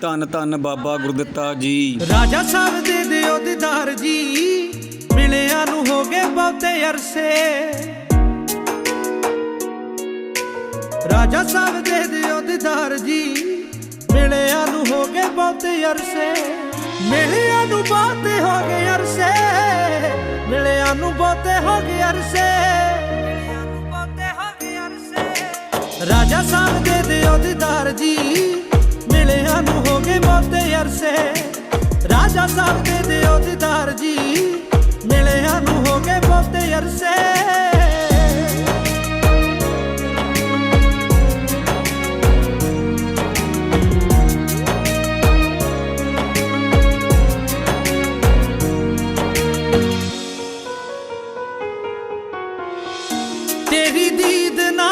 ਧੰਨ ਧੰਨ ਬਾਬਾ ਗੁਰਦਿੱਤਾ ਜੀ। ਰਾਜਾ ਸਾਹਿਬ ਦੇ ਦਿਓ ਦੀਦਾਰ ਜੀ, ਮਿਲਿਆ ਨੂੰ ਹੋ ਗਏ ਬਹੁਤੇ ਅਰਸੇ। ਰਾਜਾ ਸਾਹਿਬ ਦੇ ਦਿਓ ਦੀਦਾਰ ਜੀ, ਮਿਲਿਆ ਨੂੰ ਹੋ ਗਏ ਬਹੁਤੇ ਅਰਸੇ। ਮਿਲਿਆ ਨੂੰ ਬਹੁਤੇ ਹੋ ਗਏ ਅਰਸੇ, ਮਿਲਿਆ ਨੂੰ ਬਹੁਤੇ ਹੋ ਗਏ ਅਰਸੇ। ਮਿਲਿਆ ਨੂੰ ਬਹੁਤੇ ਹੋ ਗਏ ਅਰਸੇ। ਰਾਜਾ ਸਾਹਿਬ ਦੇ ਦਿਓ ਦੀਦਾਰ ਜੀ ਹੋ ਗਏ ਮੋਤੇ ਅਰਸੇ। ਰਾਜਾ ਸਾਹਿਬ ਦੇ ਦਿਓ ਦਿਦਾਰ ਜੀ, ਮਿਲਿਆਂ ਨੂੰ ਹੋ ਗਏ ਮੋਤੇ ਅਰਸੇ। ਤੇਰੀ ਦੀਦ ਨਾ